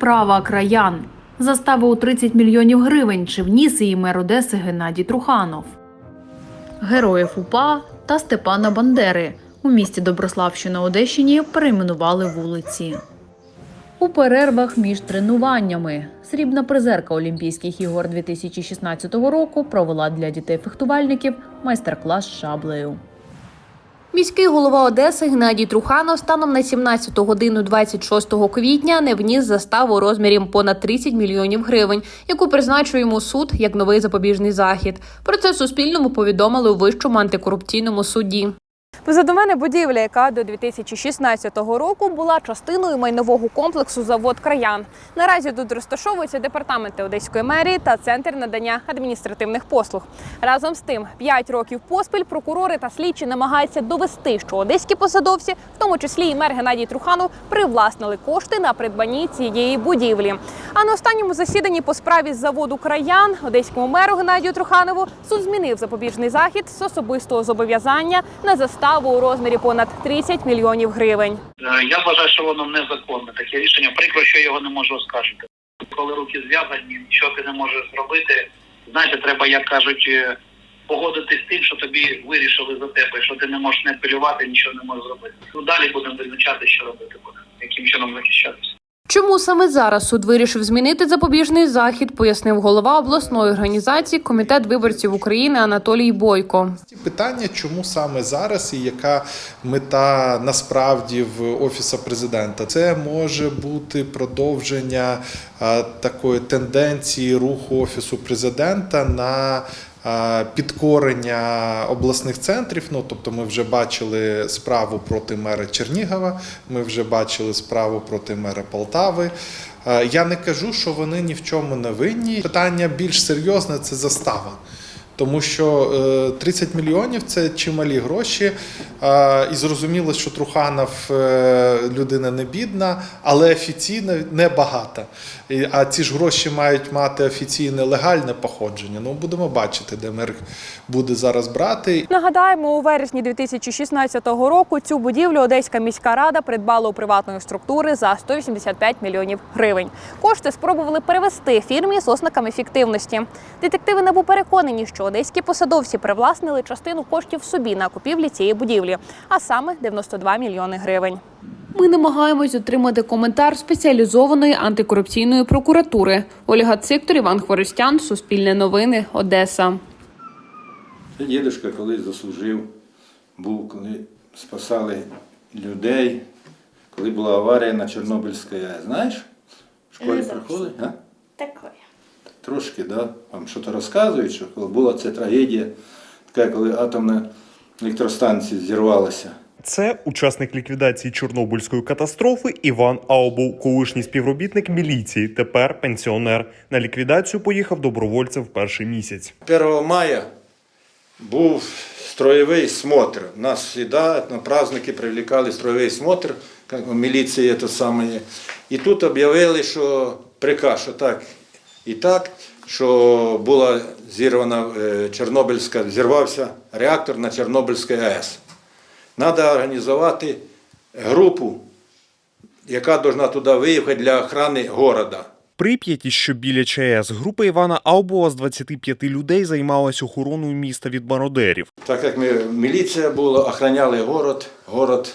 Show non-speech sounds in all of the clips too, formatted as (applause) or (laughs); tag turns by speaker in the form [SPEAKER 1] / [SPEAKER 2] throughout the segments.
[SPEAKER 1] справа краян. Застава у 30 мільйонів гривень чи вніс її мер Одеси Геннадій Труханов. Героїв УПА та Степана Бандери у місті Доброслав, що на Одещині, перейменували вулиці. У перервах між тренуваннями срібна призерка Олімпійських ігор 2016 року провела для дітей-фехтувальників майстер-клас шаблею.
[SPEAKER 2] Міський голова Одеси Геннадій Труханов станом на 17 годину 26 квітня не вніс заставу розміром понад 30 мільйонів гривень, яку призначує йому суд як новий запобіжний захід. Про це Суспільному повідомили у вищому антикорупційному суді. Позаду мене будівля, яка до 2016 року була частиною майнового комплексу завод краян. Наразі тут розташовуються департаменти Одеської мерії та центр надання адміністративних послуг. Разом з тим, 5 років поспіль прокурори та слідчі намагаються довести, що одеські посадовці, в тому числі і мер Геннадій Труханов, привласнили кошти на придбанні цієї будівлі. А на останньому засіданні по справі з заводу краян одеському меру Геннадію Труханову суд змінив запобіжний захід з особистого зобов'язання на заставу у розмірі понад 30 мільйонів гривень.
[SPEAKER 3] Е, Я вважаю, що воно незаконне таке рішення. Прикро, що його не можу оскаржити. Коли руки зв'язані, нічого ти не можеш зробити. Знаєте, треба, як кажуть, е, погодитись з тим, що тобі вирішили за тебе, що ти не можеш не апелювати, нічого не можеш зробити. Ну далі будемо визначати, що робити буде, яким чином захищатися.
[SPEAKER 2] Чому саме зараз суд вирішив змінити запобіжний захід, пояснив голова обласної організації Комітет виборців України Анатолій Бойко.
[SPEAKER 4] Питання, чому саме зараз і яка мета насправді в офісу президента? Це може бути продовження такої тенденції руху офісу президента на підкорення обласних центрів. Ну тобто, ми вже бачили справу проти мера Чернігова, ми вже бачили справу проти мера Полтави. Е, Я не кажу, що вони ні в чому не винні. Питання більш серйозне це застава. Тому що е, 30 мільйонів це чималі гроші. Е, І зрозуміло, що Труханов е, людина не бідна, але офіційно небагата. І- А ці ж гроші мають мати офіційне легальне походження. Ну будемо бачити, де мер буде зараз брати.
[SPEAKER 2] Нагадаємо, у вересні 2016 року цю будівлю Одеська міська рада придбала у приватної структури за 185 мільйонів гривень. Кошти спробували перевести фірмі з ознаками фіктивності. Детективи НАБУ переконані, що одеські посадовці привласнили частину коштів собі на купівлі цієї будівлі, а саме 92 мільйони гривень. Ми намагаємось отримати коментар спеціалізованої антикорупційної прокуратури. Ольга Циктор, Іван Хворостян, Суспільне новини, Одеса.
[SPEAKER 5] Це дідусь колись заслужив, був, коли спасали людей, коли була аварія на Чорнобильській АЕС. Знаєш? В школі
[SPEAKER 6] зовсім. Такое.
[SPEAKER 5] Трошки, да? Вам щось розказують, що коли була ця трагедія, така, коли атомна електростанція зірвалася.
[SPEAKER 7] Це учасник ліквідації Чорнобильської катастрофи Іван Аубов, колишній співробітник міліції, тепер пенсіонер. На ліквідацію поїхав добровольцем в перший місяць.
[SPEAKER 5] 1 мая був строєвий смотр. Нас завжди на праздники привлекали строєвий смотр, як міліція то саме. І тут об'явили, що приказ, що так і так, що була зірвана е, Чорнобильська, зірвався реактор на Чорнобильській АЕС. Треба організувати групу, яка повинна туди виїхати для охорони міста.
[SPEAKER 7] Прип'яті, що біля ЧАЕС, група Івана Аубова з 25 людей займалась охороною міста від мародерів.
[SPEAKER 5] Так як ми міліція була, охороняли город, город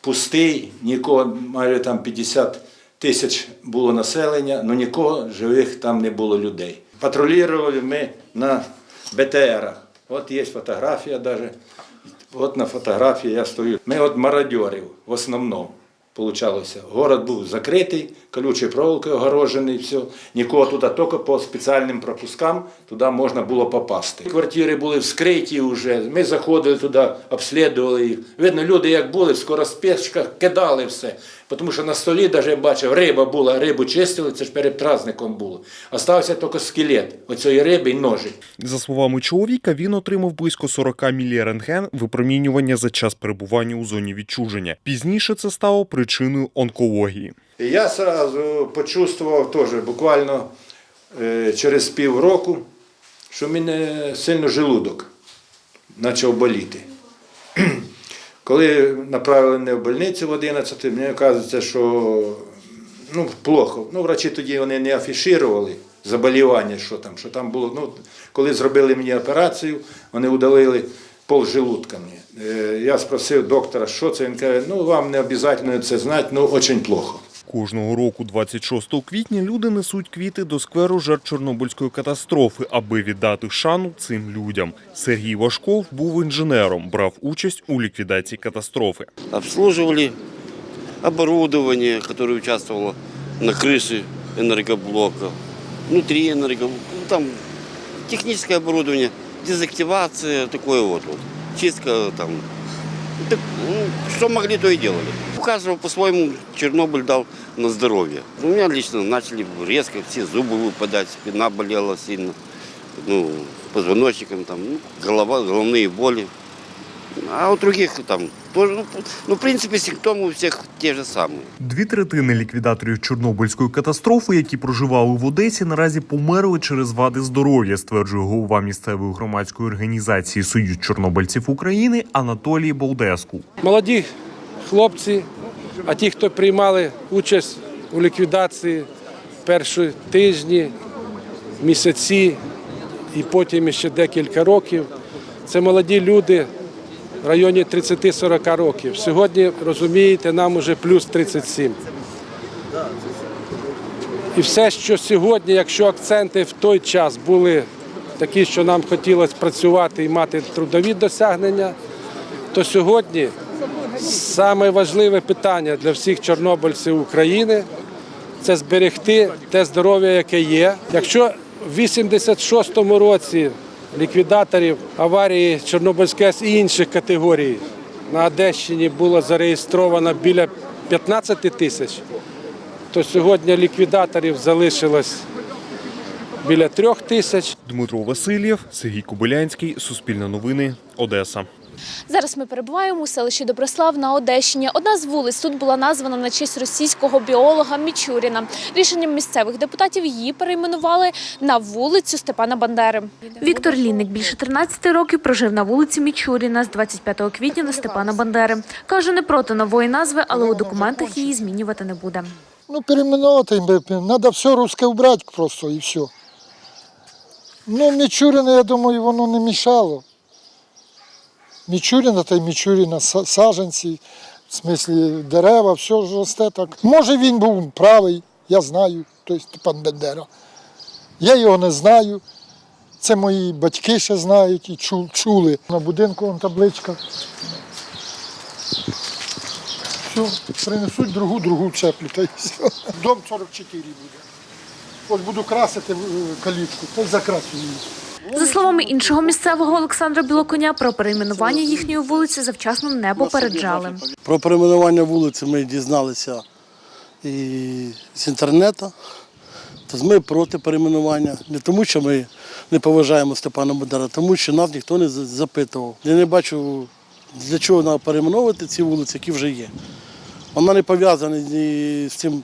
[SPEAKER 5] пустий, нікого, майже там 50 тисяч було населення, але нікого живих там не було людей. Патрулювали ми на БТРах. От є фотографія навіть. От на фотографії я стою. Ми от мародерів в основному. Получалося. Город був закритий, колючою проволокою огорожений, все. Нікого туди тільки по спеціальним пропускам туди можна було попасти. Квартири були вскриті вже. Ми заходили туди, обслідували їх. Видно, люди як були, в скороспешках кидали все. Тому що на столі, навіть я бачив, риба була, рибу чистили, це ж перед праздником було. Остався тільки скелет оцієї риби і ножик.
[SPEAKER 7] За словами чоловіка, він отримав близько 40 мілірентген випромінювання за час перебування у зоні відчуження. Пізніше це стало причиною онкології.
[SPEAKER 5] Я одразу почувствував теж буквально е, через півроку, що в мене сильно желудок почав боліти. Коли направили мене в больницю в 11, мені кажеться, що ну, плохо. Ну, врачі тоді вони не афішували заболівання, що там, що там було. Ну, коли зробили мені операцію, вони удалили пол желудка мені. Е, Я спросив доктора, що це. Він каже, ну вам не обов'язково це знати, ну дуже плохо.
[SPEAKER 7] Кожного року, 26 квітня, люди несуть квіти до скверу жертв Чорнобильської катастрофи, аби віддати шану цим людям. Сергій Важков був інженером, брав участь у ліквідації катастрофи.
[SPEAKER 6] обслуживали оборудование, которое участвовало на крыше энергоблока, внутри энергоблока, ну, там техническое оборудование, дезактивация, такое вот, вот чистка там. Так, ну, что могли, то и делали. У каждого по-своему Чернобыль дал на здоровье. У меня лично начали резко все зубы выпадать, спина болела сильно, ну, позвоночником, там, ну, голова, головные боли. А у других там тоже, ну, ну, в принципе, симптомы у всех те же самые.
[SPEAKER 7] Дві третини ліквідаторів Чорнобильської катастрофи, які проживали в Одесі, наразі померли через вади здоров'я, стверджує голова місцевої громадської організації Союз Чорнобильців України Анатолій Болдеску.
[SPEAKER 8] молоді хлопці, а ті, хто приймали участь у ліквідації перші тижні, місяці і потім ще декілька років, це молоді люди в районі 30-40 років. Сьогодні, розумієте, нам уже плюс 37. І все, що сьогодні, якщо акценти в той час були такі, що нам хотілося працювати і мати трудові досягнення, то сьогодні саме важливе питання для всіх чорнобильців України це зберегти те здоров'я, яке є. Якщо в 86-му році ліквідаторів аварії Чорнобильської АЕС і інших категорій на Одещині було зареєстровано біля 15 тисяч, то сьогодні ліквідаторів залишилось біля трьох тисяч.
[SPEAKER 7] Дмитро Васильєв, Сергій Кобилянський, Суспільне новини, Одеса.
[SPEAKER 9] Зараз ми перебуваємо у селищі Доброслав на Одещині. Одна з вулиць тут була названа на честь російського біолога Мічуріна. Рішенням місцевих депутатів її перейменували на вулицю Степана Бандери. Віктор Лінник більше 13 років прожив на вулиці Мічуріна з 25 квітня на Степана Бандери. Каже, не проти нової назви, але у документах її змінювати не буде.
[SPEAKER 10] Ну, переименовать надо все русское убрать просто и все. Ну, Мічурина, я думаю, воно не мішало. Мічурина та й Мічурина, са- саджанці, в смислі дерева, все ж росте так. Може він був правий, я знаю, тобто Степан Бендера. Я його не знаю. Це мої батьки ще знають і чули. На будинку вон табличка. Все, принесуть другу, другу цеплю, та й все. Дом 44 буде. Ось буду красити е, калітку, та й закрасю її.
[SPEAKER 9] За словами іншого місцевого Олександра Білоконя, про перейменування їхньої вулиці завчасно не попереджали.
[SPEAKER 11] Про перейменування вулиці ми дізналися і з інтернету. Тобто ми проти перейменування. Не тому, що ми не поважаємо Степана Бандера, тому що нас ніхто не запитував. Я не бачу, для чого треба перейменовувати ці вулиці, які вже є. Вона не пов'язана з цим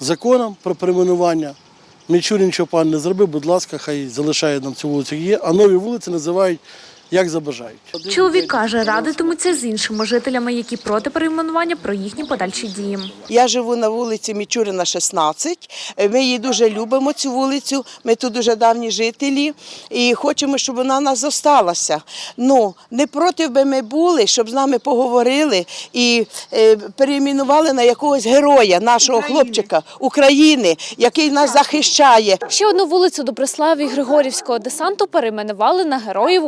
[SPEAKER 11] законом про перейменування. Мічурін нічого пан не зробив, будь ласка, хай залишає нам цю вулицю, є, а нові вулиці називають як забажають.
[SPEAKER 9] Чоловік каже, радитимуться з іншими жителями, які проти перейменування про їхні подальші дії.
[SPEAKER 12] Я живу на вулиці Мічурина, 16. Ми її дуже любимо, цю вулицю. Ми тут дуже давні жителі і хочемо, щоб вона нас зосталася. Ну, не проти би ми були, щоб з нами поговорили і е, перейменували на якогось героя, нашого хлопчика України, який нас захищає.
[SPEAKER 9] Ще одну вулицю Доброславі Григорівського десанту перейменували на героїв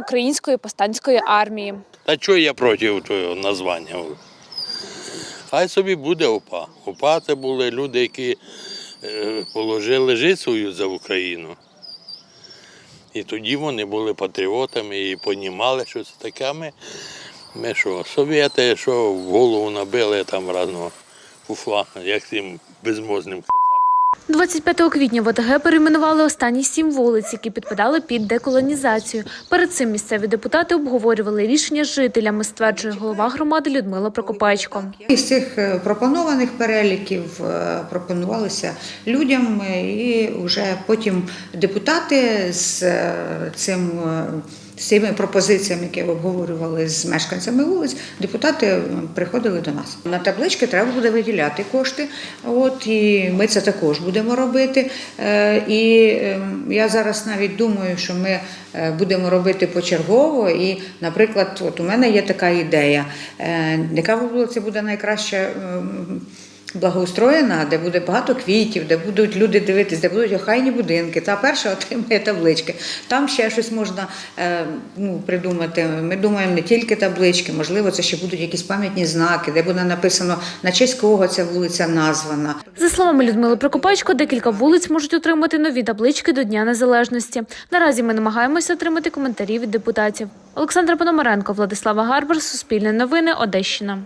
[SPEAKER 9] Української повстанської армії.
[SPEAKER 13] Та чого я проти того названня? Хай собі буде ОПА. ОПА це були люди, які е, положили життя за Україну. І тоді вони були патріотами і понімали, що це таке. А ми, ми що, совєти, що в голову набили там разного фуфла, як цим безмозним
[SPEAKER 9] 25 квітня в ОТГ перейменували останні сім вулиць, які підпадали під деколонізацію. Перед цим місцеві депутати обговорювали рішення з жителями, стверджує голова громади Людмила Прокопайчко.
[SPEAKER 14] Із цих е, пропонованих переліків е, пропонувалися людям, е, і вже потім депутати з цим з цими пропозиціями, які обговорювали з мешканцями вулиць, депутати е, приходили до нас. На таблички треба буде виділяти кошти. От і ми це також будемо робити. Е, І е, я зараз навіть думаю, що ми е, будемо робити почергово. І, наприклад, от у мене є така ідея, яка вулиця буде найкраще. Благоустроєна, де буде багато квітів, де будуть люди дивитись, де будуть охайні будинки. Та перша (laughs) отримає таблички. Там ще щось можна е, ну, придумати. Ми думаємо не тільки таблички, можливо, це ще будуть якісь пам'ятні знаки, де буде написано на честь кого ця вулиця названа.
[SPEAKER 9] За словами Людмили Прокопачко, декілька вулиць можуть отримати нові таблички до Дня Незалежності. Наразі ми намагаємося отримати коментарі від депутатів. Олександра Пономаренко, Владислава Гарбар, Суспільне новини, Одещина.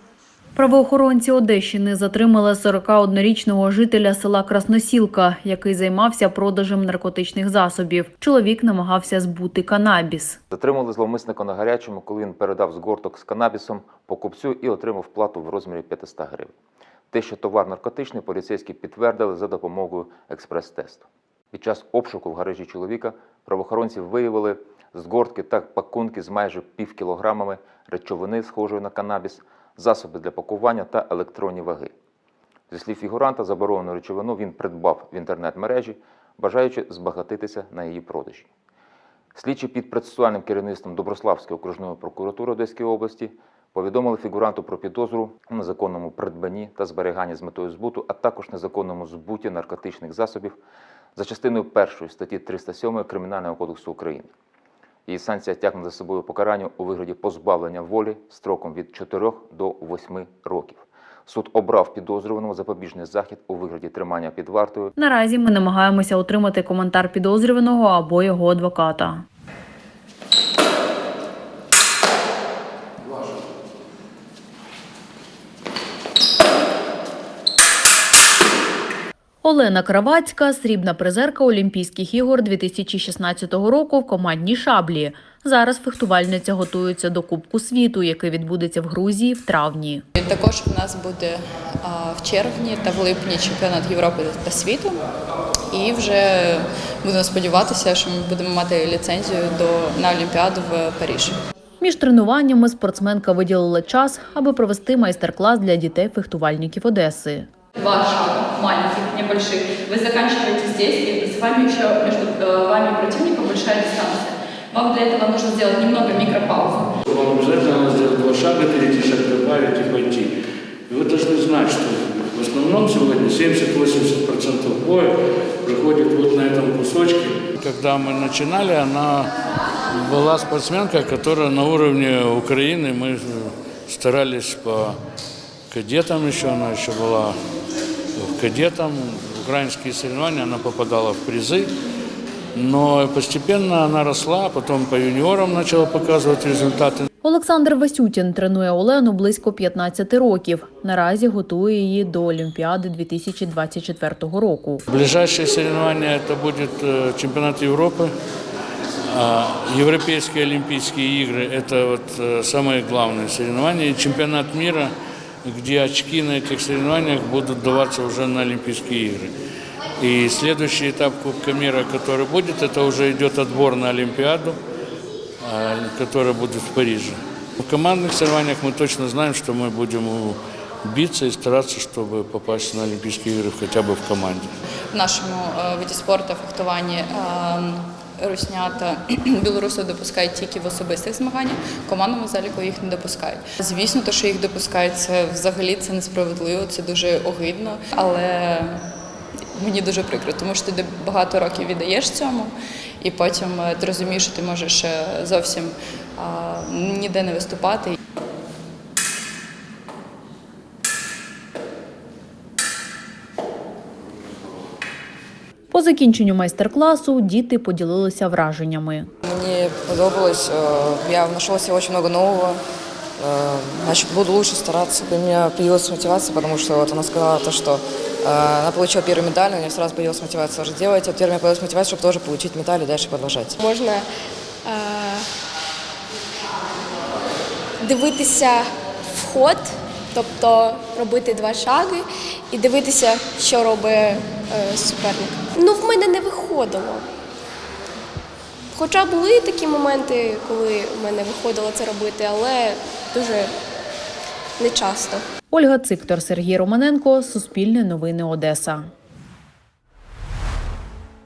[SPEAKER 1] Правоохоронці Одещини затримали 41-річного жителя села Красносілка, який займався продажем наркотичних засобів. Чоловік намагався збути канабіс.
[SPEAKER 15] Затримали зловмисника на гарячому, коли він передав згорток з канабісом покупцю і отримав плату в розмірі 500 гривень. Те, що товар наркотичний, поліцейські підтвердили за допомогою експрес-тесту. Під час обшуку в гаражі чоловіка правоохоронці виявили згортки та пакунки з майже пів кілограмами речовини, схожої на канабіс, засоби для пакування та електронні ваги. Зі слів фігуранта, заборонену речовину він придбав в інтернет-мережі, бажаючи збагатитися на її продажі. Слідчі під процесуальним керівництвом Доброславської окружної прокуратури Одеської області повідомили фігуранту про підозру у незаконному придбанні та зберіганні з метою збуту, а також незаконному збуті наркотичних засобів за частиною 1 статті 307 Кримінального кодексу України. Її санкція тягне за собою покарання у вигляді позбавлення волі строком від 4 до 8 років. Суд обрав підозрюваному запобіжний захід у вигляді тримання під вартою
[SPEAKER 1] Наразі ми намагаємося отримати коментар підозрюваного або його адвоката. Олена Кравацька, срібна призерка Олімпійських ігор 2016 року в командній шаблі. Зараз фехтувальниця готується до Кубку світу, який відбудеться в Грузії в травні.
[SPEAKER 16] Також в нас буде в червні та в липні чемпіонат Європи та світу. І вже будемо сподіватися, що ми будемо мати ліцензію до на Олімпіаду в Парижі.
[SPEAKER 1] Між тренуваннями спортсменка виділила час, аби провести майстер-клас для дітей-фехтувальників Одеси.
[SPEAKER 16] Шага, маленьких, небольших. Вы заканчиваете здесь, и с вами еще между э, вами и противником большая дистанция. Вам для этого нужно сделать немного микропаузу.
[SPEAKER 17] Вам обязательно надо сделать два шага, третий шаг добавить и пойти. И вы должны знать, что в основном сегодня 70-80% боя проходит вот на этом кусочке. Когда мы начинали, она была спортсменка, которая на уровне Украины. Мы старались по кадетам еще, она еще была кадетом. Украинские соревнования, она попадала в призы. Но постепенно она росла, потом по юниорам начала показывать результаты.
[SPEAKER 1] Олександр Васютін тренує Олену близько 15 років. Наразі готує її до Олімпіади 2024 року.
[SPEAKER 17] Ближайшие соревнования это будет э, чемпионат Европы, а Европейские Олимпийские игры – это вот э, самые главные соревнования. И чемпионат мира, где очки на этих соревнованиях будут даваться уже на Олимпийские игры. И следующий этап Кубка мира, который будет, это уже идет отбор на Олимпиаду, а, которая будет в Париже. В командных соревнованиях мы точно знаем, что мы будем у- биться и стараться, чтобы попасть на Олимпийские игры хотя бы в команде.
[SPEAKER 16] В нашому е, виді спорту фехтуванні руснята (clears throat) білоруси допускають тільки в особистих змаганнях, в командному заліку їх не допускають. Звісно, те, що їх допускають, це взагалі це несправедливо, це дуже огидно, але мені дуже прикро, тому що ти багато років віддаєш цьому, і потім е, ти розумієш, що ти можеш е, зовсім ніде не виступати.
[SPEAKER 1] По закінченню майстер-класу діти поділилися враженнями.
[SPEAKER 18] Мне подобалось, э, я нашла себе очень много нового. Э, Значит, буду лучше стараться. У меня появилась мотивация, потому что вот она сказала то, что э, она получила первую медаль, у нее сразу появилась мотивация тоже делать. А теперь у меня появилась мотивация, чтобы тоже получить медаль и дальше продолжать.
[SPEAKER 9] Можна е, дивитися вход, тобто робити два шаги і дивитися, що робить е, суперник. Ну, в мене не виходило.
[SPEAKER 19] Хоча були такі моменти, коли в мене виходило це робити, але дуже не часто.
[SPEAKER 1] Ольга Циктор, Сергій Романенко, Суспільне новини Одеса.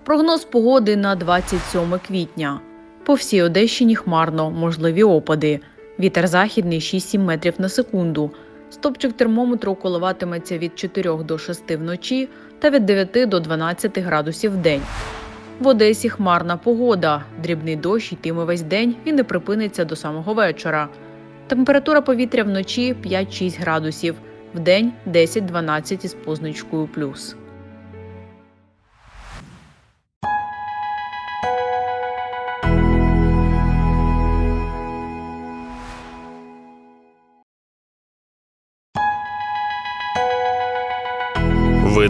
[SPEAKER 1] Прогноз погоди на 27 квітня. По всій Одещині хмарно, можливі опади. Вітер західний 6-7 метрів на секунду. Стопчик термометру коливатиметься від 4 до 6 вночі та від 9 до 12 градусів в день. В Одесі хмарна погода. Дрібний дощ йтиме весь день і не припиниться до самого вечора. Температура повітря вночі 5-6 градусів, вдень 10-12 із позначкою плюс.